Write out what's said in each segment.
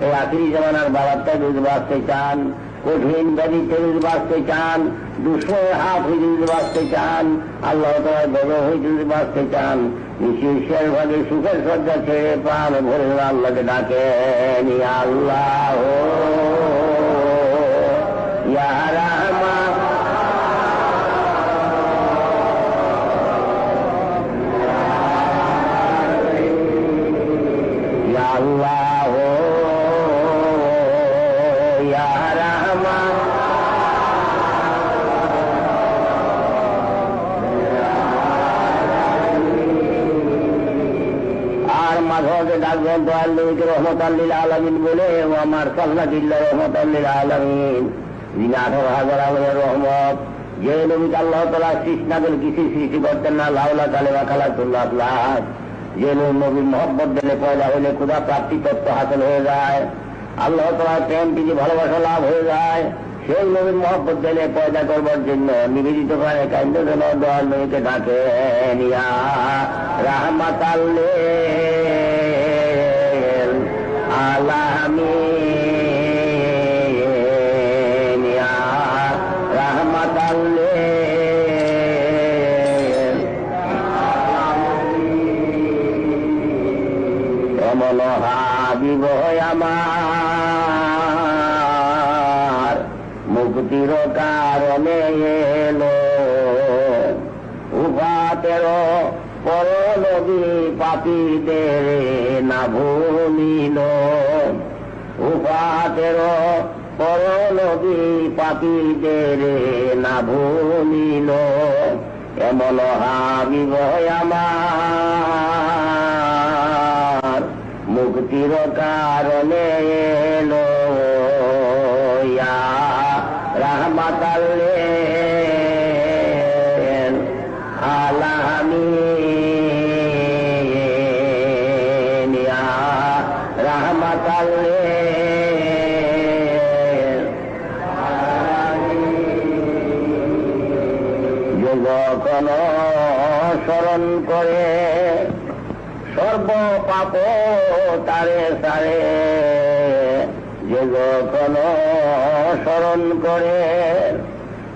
এই আখিরি জামানার বাবারটা যদি বাঁচতে চান, কঠিন ব্যাধিতে যদি বাঁচতে চান দুশোর হাত হইতে যদি বাঁচতে চান, আল্লাহ তোমার বড় হইতে যদি বাঁচতে চান বিশেষের ভাগে সুখের সজ্জা ছেড়ে প্রাণ ভরে আল্লাহকে ইয়া আল্লাহ। ইয়া রাহমান। মাঝে ডাকবেন দয়াল নবীকে রহমত আল্লিল আলমিন বলে আমার সাল্লা দিল্লা রহমত আল্লিল আলমিন। যিনি আঠারো হাজার আলমের রহমত। যে নবীকে আল্লাহ তালা সৃষ্টাদের কিছু সৃষ্টি করতেন না? লাউলা কালেমা খালাতুল্লাহ যে নবী মোহব্বত দিলে পয়দা হইলে ক্ষুদা প্রাপ্তি তত্ত্ব হাসিল হয়ে যায়। আল্লাহ তালা প্রেম, প্রীতি, ভালোবাসা লাভ হয়ে যায়। সেই নবীর মহব্বত দিলে পয়দা করবার জন্য নিবেদিত করে কেন্দ্র যেন দয়াল নবীকে ডাকে, নিয়া কমল হাবিব আমার। মুক্তির কারণে এলো উপাতের পরলবি পাপীদের না ভুলিল। উপাতের পরলবি পাপীদের না ভুলিল। এমন হাবিব আমার মুক্তির কারণে এলো রাহমাতাল্লিল আলামিন যুবকন স্মরণ করে সর্ব পাপ তারে সারে যে যখন স্মরণ করে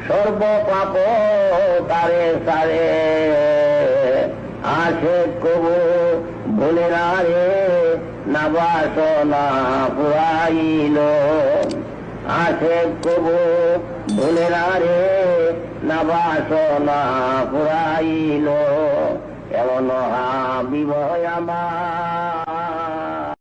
সর্ব পাপ তারে সারে। আসে কবু ভুলে না রে, না বাসনা পুরাইল। আসে কবু ভুলে না রে, না বাসনা পুরাইল। এমন হাবিব আমার